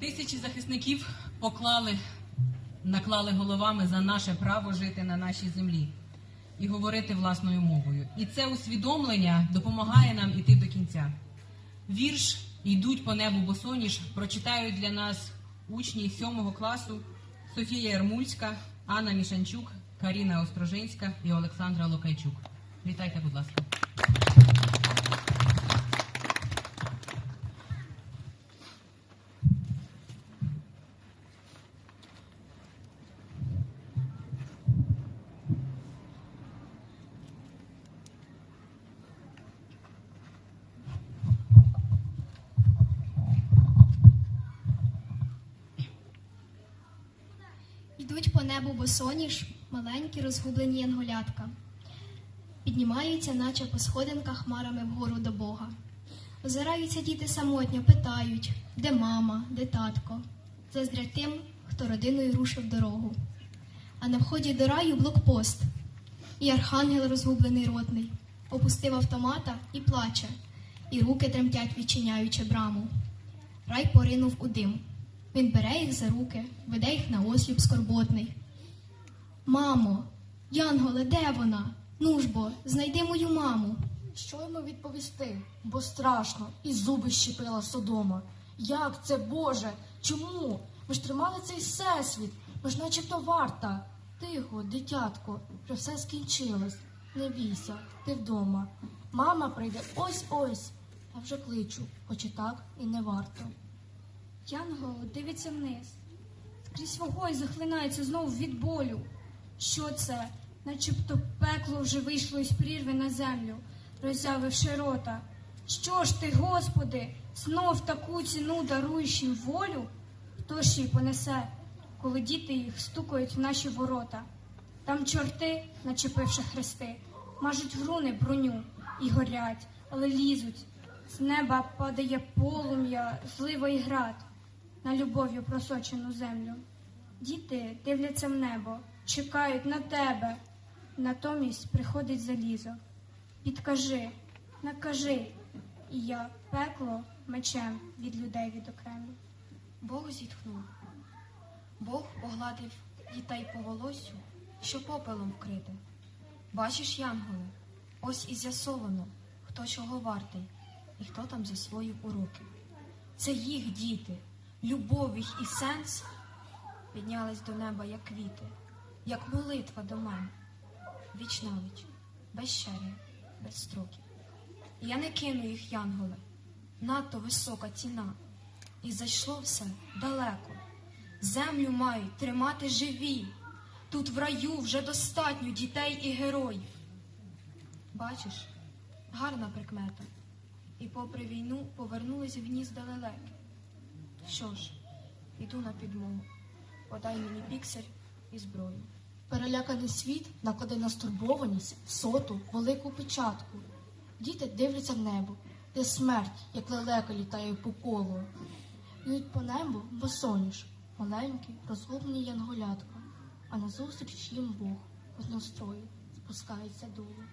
Тисячі захисників поклали, наклали головами за наше право жити на нашій землі і говорити власною мовою. І це усвідомлення допомагає нам іти до кінця. Вірш Йдуть по небу босоніж прочитають для нас учні 7 класу Софія Ярмульська, Анна Мішанчук, Каріна Острожинська і Олександра Локайчук. Вітайте, будь ласка. Йдуть по небу босоніж маленькі розгублені янголятка. Піднімаються, наче по сходинках хмарами вгору до Бога. Озираються діти самотньо, питають, де мама, де татко. Заздрять тим, хто родиною рушив дорогу. А на вході до раю блокпост. І архангел розгублений ротний, опустив автомата і плаче, і руки тремтять, відчиняючи браму. Рай поринув у дим. Він бере їх за руки, веде їх на осліп скорботний. Мамо, Янголе, де вона? Ну ж бо, знайди мою маму. Що йому відповісти? Бо страшно, і зуби щепила Содома. Як це, Боже? Чому? Ми ж тримали цей всесвіт, ми ж начебто варта. Тихо, дитятко, вже все скінчилось. Не бійся, ти вдома. Мама прийде ось-ось. Я вже кличу, хоч і так і не варто. Янгол дивиться вниз. Скрізь вогонь захлинається знову від болю. Що це? Начебто пекло вже вийшло із прірви на землю, роззявивши рота. Що ж ти, Господи, знов таку ціну даруєш їм волю? Хто ж її понесе, коли діти їх стукають в наші ворота? Там чорти, начепивши хрести, мажуть в руни броню і горять, але лізуть. З неба падає полум'я, злива і град на любов'ю просочену землю. Діти дивляться в небо, чекають на тебе. Натомість приходить залізо. Підкажи, накажи, і я пекло мечем від людей відокремлю. Бог зітхнув. Бог погладив дітей по волосю, що попелом вкрите. Бачиш, Янголе, ось і з'ясовано, хто чого вартий і хто там засвоїв уроки. Це їх діти, любов їх і сенс піднялись до неба, як квіти, як молитва до мене. Віч на віч, без щаря, без строків. І я не кину їх, Янголе, надто висока ціна. І зайшло все далеко. Землю мають тримати живі. Тут в раю вже достатньо дітей і героїв. Бачиш, гарна прикмета. І попри війну повернулись в гнізда лелеки. Що ж, іду на підмогу. Подай мені піксель і зброю. Переляканий світ накладе на стурбованість соту велику печатку. Діти дивляться в небо, де смерть, як лелека літає по колу. Йдуть по небу босоніж, маленькі, розгублені янголятка, а назустріч їм Бог однострою спускається долу.